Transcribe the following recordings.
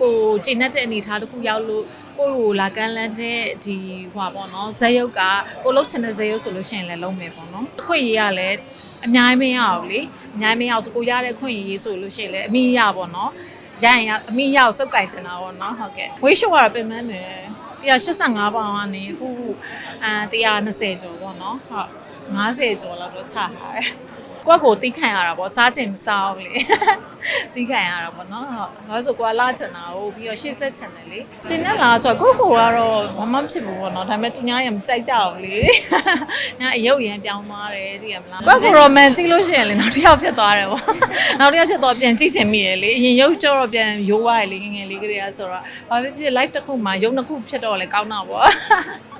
ကိုကျင့်တတ်တဲ့အနေအထားတစ်ခုရောက်လို့ကိုယ့်ကိုလာကမ်းလန်းတဲ့ဒီဟွာပေါ့နော်ဇက်ရုပ်ကကိုလုတ်ချင်တဲ့ဇက်ရုပ်ဆိုလို့ရှိရင်လည်းလုံးမယ်ပေါ့နော်အခွင့်အရေးကလည်းအများကြီးမရအောင်လေအများကြီးမရအောင်ဆိုကိုရတဲ့အခွင့်အရေးဆိုလို့ရှိရင်လည်းအမိရပေါ့နော်ရရင်ရအမိရအောင်စုပ်ကင်ချင်တာပေါ့နော်ဟုတ်ကဲ့ဝေးရှော့ရပြင်မန်းတယ်185ပေါင်ကနေအခုအာ120ကျော်ပေါ့နော်ဟုတ်50ကျော်လောက်တော့ချထားတယ် ကိုယ့်ကိုတီးခံရတာပေါ့စားချင်မစားဘူးလေတီးခံရတာပေါ့နော်ဟုတ်ဒါဆိုကိုကလာချင်တာကိုပြီးတော့ရှေ့ဆက်ချင်တယ်လေကျင်နဲ့လာဆိုတော့ကိုယ့်ကိုကတော့မမဖြစ်ဘူးပေါ့နော်ဒါပေမဲ့သူများရမကြိုက်ကြဘူးလေညာအယုတ်ရန်ပြောင်းသွားတယ်သိရမလားကိုယ့်ကိုရောမန်ကြည့်လို့ရှိရင်လေနောက်တစ်ယောက်ဖြစ်သွားတယ်ပေါ့နောက်တစ်ယောက်ဖြစ်တော့ပြန်ကြည့်ချင်မိရလေအရင်ရုပ်ကြောတော့ပြန်ရိုးသွားရလေငယ်ငယ်လေးကလေးကဆိုတော့ဘာဖြစ်ဖြစ် live တစ်ခုမှာရုပ်တစ်ခုဖြစ်တော့လေကောင်းတာပေါ့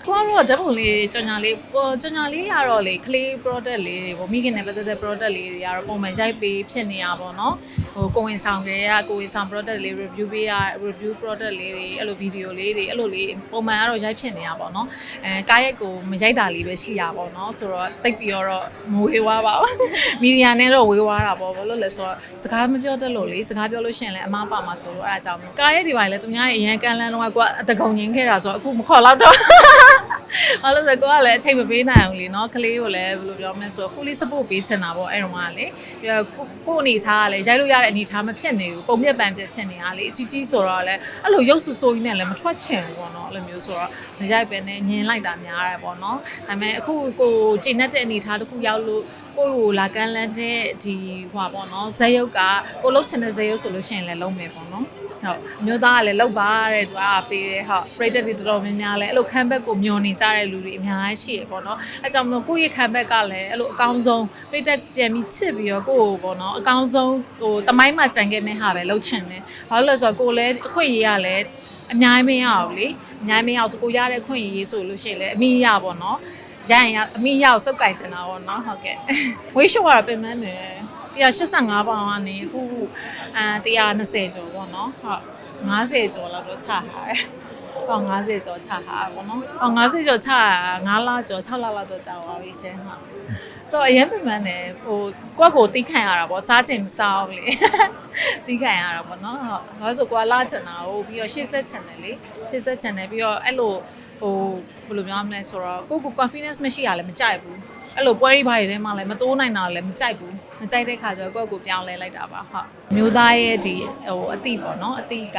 ကွာတော့ဓာတ်ပုံလေးကြော်ညာလေးပေါ်ကြော်ညာလေးရတော့လေ clay product လေးပေါ့မိခင်နဲ့ပတ်သက်တဲ့ product လေးတွေကတော့ပုံမှန်ရိုက်ပေးဖြစ်နေရပါတော့ ဟိုကိုဝင်ဆောင်တွေကကိုဝင်ဆောင် product လေး review ပေးရ review product လေးတွေအဲ့လို video လေးတွေအဲ့လိုလေးပုံမှန်ကတော့ရိုက်ဖြစ်နေတာပေါ့နော်အဲကားရက်ကိုမရိုက်တာလေးပဲရှိရပေါ့နော်ဆိုတော့တိတ်ပြီးတော့မဝေးဝါးပါဘူးမီဒီယာနဲ့တော့ဝေးဝါးတာပေါ့ဘာလို့လဲဆိုတော့စကားမပြောတတ်လို့လေစကားပြောလို့ရှိရင်လည်းအမပါမှာဆိုလို့အဲ့ဒါကြောင့်ကားရက်ဒီပိုင်းလည်းသူများရဲ့အရန်ကန်လန်းတော့ကအတကုံငင်းခဲ့တာဆိုတော့အခုမခေါ်တော့တော့ ဘာလို့လဲကိုကလည်းအချိန်မပေးနိုင်အောင်လीเนาะကလေးကိုလည်းဘယ်လိုပြောမလဲဆိုတော့ fully support ပေးချင်တာပေါ့အဲ့တော့ကလေပြီးတော့ကိုကိုအနေထားကလည်းရိုက်လို့ရတဲ့အနေထားမဖြစ်နေဘူးပုံပြက်ပန်ပြက်ဖြစ်နေတာလေအကြီးကြီးဆိုတော့လည်းအဲ့လိုရုပ်ဆူဆူကြီးနဲ့လည်းမထွက်ချင်ဘူးပေါ့နော်အဲ့လိုမျိုးဆိုတော့မရိုက်ပဲနဲ့ညင်လိုက်တာများတယ်ပေါ့နော်ဒါပေမဲ့အခုကိုကျင့်တတ်တဲ့အနေထားတစ်ခုရောက်လို့ကိုယ့်ကိုလာကမ်းလန်းတဲ့ဒီဟွာပေါ့နော်ဇက်ရုပ်ကကိုလုတ်ချင်တဲ့ဇက်ရုပ်ဆိုလို့ရှိရင်လည်းလုံးမယ်ပေါ့နော် ဟုတ်အမျိုးသားကလည်းလောက်ပါတဲ့သူကပေးတယ်ဟုတ်ပရိသတ်တွေတော်တော်များများလည်းအဲ့လိုခံဘက်ကိုမျောနေကြတဲ့လူတွေအများကြီးရှိရပေါ့နော်အဲကြောင့်မလို့ကိုယ့်ရဲ့ခံဘက်ကလည်းအဲ့လိုအကောင်းဆုံးပရိသတ်ပြန်ပြီးချစ်ပြီးတော့ကိုယ့်ကိုပေါ့နော်အကောင်းဆုံးဟိုတမိုင်းမှာကြံခဲ့မဲ့ဟာပဲလှုပ်ချင်တယ်ဘာလို့လဲဆိုတော့ကိုယ်လည်းအခွင့်အရေးကလည်းအများကြီးမရအောင်လေအများကြီးမရအောင်ဆိုကိုရတဲ့အခွင့်အရေးဆိုလို့ရှိရင်လည်းအမိရပေါ့နော် ရရင်ရအမိရအောင်စုပ်ကင်ချင်တာပေါ့နော်ဟုတ်ကဲ့ဝေးရှော့ရပြင်မန်းတယ်185ပေါင်ကနေအခုအာ120ကျော်ပေါ့နော်ဟုတ်50ကျော်လောက်တော့ချထားတယ်။ဟော50ကျော်ချထားတာပေါ့နော်။ဟော50ကျော်ချတာ9လကျော်6လလောက်တော့ကြာပါပြီရှင်ဟုတ်။ဆိုတော့အရင်ပြန်မှန်းတယ်ဟိုကိုယ့်ကိုတီးခံရတာပေါ့စားချင်မစားဘူးလေ။တီးခံရတာပေါ့နော်။ဟုတ်။ဒါဆိုကိုကလာချင်တာကိုပြီးတော့ရှေ့ဆက်ချင်တယ်လေ။ရှေ့ဆက်ချင်တယ်ပြီးတော့အဲ့လို ဟိုဘယ်လိုပြောမလဲဆိုတော့ကိုယ့်ကို confidence မရှိရလည်းမကြိုက်ဘူး။အဲ့လိုပွဲရီဘာတွေထဲမှာလည်းမတိုးနိုင်တာလည်းမကြိုက်ဘူး မကြိုက်တဲ့ခါကျတော့ကိုယ့်ကိုယ်ပြောင်းလဲလိုက်တာပါဟုတ်မျိုးသားရဲ့ဒီဟိုအတိပေါ့နော်အတိက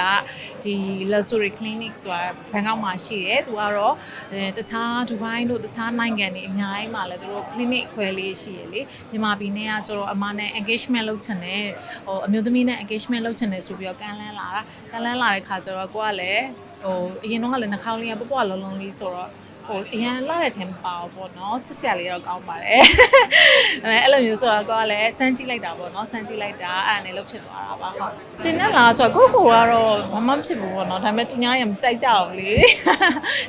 ဒီ luxury clinic ဆိုတာဘန်ကောက်မှာရှိတယ်သူကတော့အဲတခြားဒူဘိုင်းတို့တခြားနိုင်ငံတွေအများကြီးမှာလည်းသူတို့ clinic ခွဲလေးရှိရလေမြန်မာပြည်နဲ့ကကျတော့အမနဲ့ engagement လုပ်ချင်တယ်ဟိုအမျိုးသမီးနဲ့ engagement လုပ်ချင်တယ်ဆိုပြီးတော့ကမ်းလှမ်းလာတာကမ်းလှမ်းလာတဲ့ခါကျတော့ကိုကလည်းဟိုအရင်တော့ကလည်းနှာခေါင်းလေးကပေါ့ပေါ့လုံးလုံးလေးဆိုတော့ ဟိုအရင်လာတဲ့ team ပါပေါ့နော်ချစ်စရာလေးတော့ကောင်းပါတယ်အဲအဲ့လိုမျိုးဆိုတော့ကိုကလည်းစမ်းကြည့်လိုက်တာပေါ့နော်စမ်းကြည့်လိုက်တာအဲ့ဒါနဲ့လို့ဖြစ်သွားတာပါဟုတ်ကျင်းနဲ့လာဆိုတော့ကိုကိုကတော့မမဖြစ်ဘူးပေါ့နော်ဒါပေမဲ့သူများရမကြိုက်ကြဘူးလေ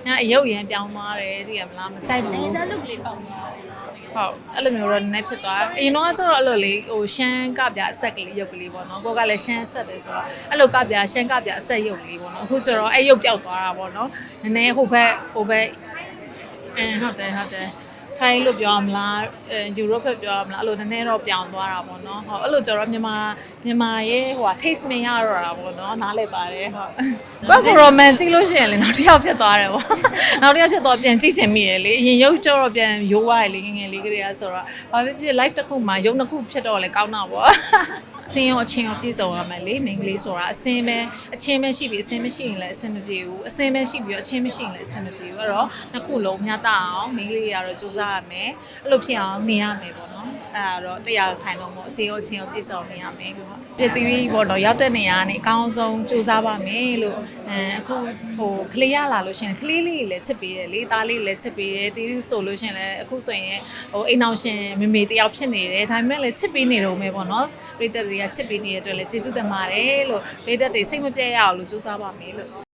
ညာအယုတ်ရန်ပြောင်းသွားတယ်သိရမလားမကြိုက်ဘူးနိုင်ငံခြားလုပ်ကလေးပေါက်သွားတယ်ဟုတ်အဲ့လိုမျိုးတော့နည်းနည်းဖြစ်သွားတယ်အရင်တော့ကကျတော့အဲ့လိုလေဟိုရှမ်းကပြအဆက်ကလေးရုပ်ကလေးပေါ့နော်ကိုကလည်းရှမ်းဆက်တယ်ဆိုတော့အဲ့လိုကပြရှမ်းကပြအဆက်ရုပ်လေးပေါ့နော်အခုကျတော့အဲ့ရုပ်ပျောက်သွားတာပေါ့နော်နည်းနည်းဟိုဘက်ဟိုဘက် အင်းဟုတ်တယ်ဟုတ်တယ်ထိုင်းလို့ပြောရမလားအဲယူရိုပပြောရမလားအဲ့လိုနည်းနည်းတော့ပြောင်းသွားတာပေါ့နော်ဟုတ်အဲ့လိုကျတော့မြန်မာမြန်မာရဲ့ဟိုဟာ taste မရတော့တာပေါ့နော်နားလည်ပါတယ်ဟုတ်ကိုယ်ကရောမန်ကြည့်လို့ရှိရင်လေနောက်တစ်ယောက်ဖြစ်သွားတယ်ပေါ့နောက်တစ်ယောက်ဖြစ်တော့ပြန်ကြည့်ချင်မိရလေအရင်ရုပ်ကြောတော့ပြန်ရိုးသွားရလေငယ်ငယ်လေးကလေးကဆိုတော့ဘာဖြစ်ဖြစ် live တစ်ခုမှာရုပ်တစ်ခုဖြစ်တော့လေကောင်းတာပေါ့ အစင်းရောအချင်းရောပြည့်စုံရမယ်လေမိန်းကလေးဆိုတာအစင်းပဲအချင်းပဲရှိပြီးအစင်းမရှိရင်လည်းအစင်းမပြေဘူးအစင်းပဲရှိပြီးတော့အချင်းမရှိရင်လည်းအစင်းမပြေဘူးအဲ့တော့နှစ်ခုလုံးမျှတအောင်မိန်းကလေးတွေကတော့စူးစမ်းရမယ်အဲ့လိုဖြစ်အောင်နေရမယ်ပေါ့နော်အဲ့ဒါတော့တရားခိုင်တော့မို့အစင်းရောအချင်းရောပြည့်စုံနေရမယ်ပေါ့ပြည်သီးပေါ့တော့ရောက်တဲ့နေရာကနေအကောင်းဆုံးစူးစမ်းပါမယ်လို့အဲအခုဟိုကလေးရလာလို့ရှရင်ကလေးလေးလည်းချစ်ပေးတယ်လေသားလေးလည်းချစ်ပေးတယ်တီးရီဆိုလို့ရှရင်လည်းအခုဆိုရင်ဟိုအိမ်အောင်ရှင်မေမေတယောက်ဖြစ်နေတယ်ဒါပေမဲ့လည်းချစ်ပေးနေတော့မယ်ပေါ့နော် ပြည်သက်တွေကချစ်ပေးနေတဲ့အတွက်လည်းကျေးဇူးတင်ပါတယ်လို့ပြည်သက်တွေစိတ်မပြတ်ရအောင်လို့ကြိုးစားပါမယ်လို့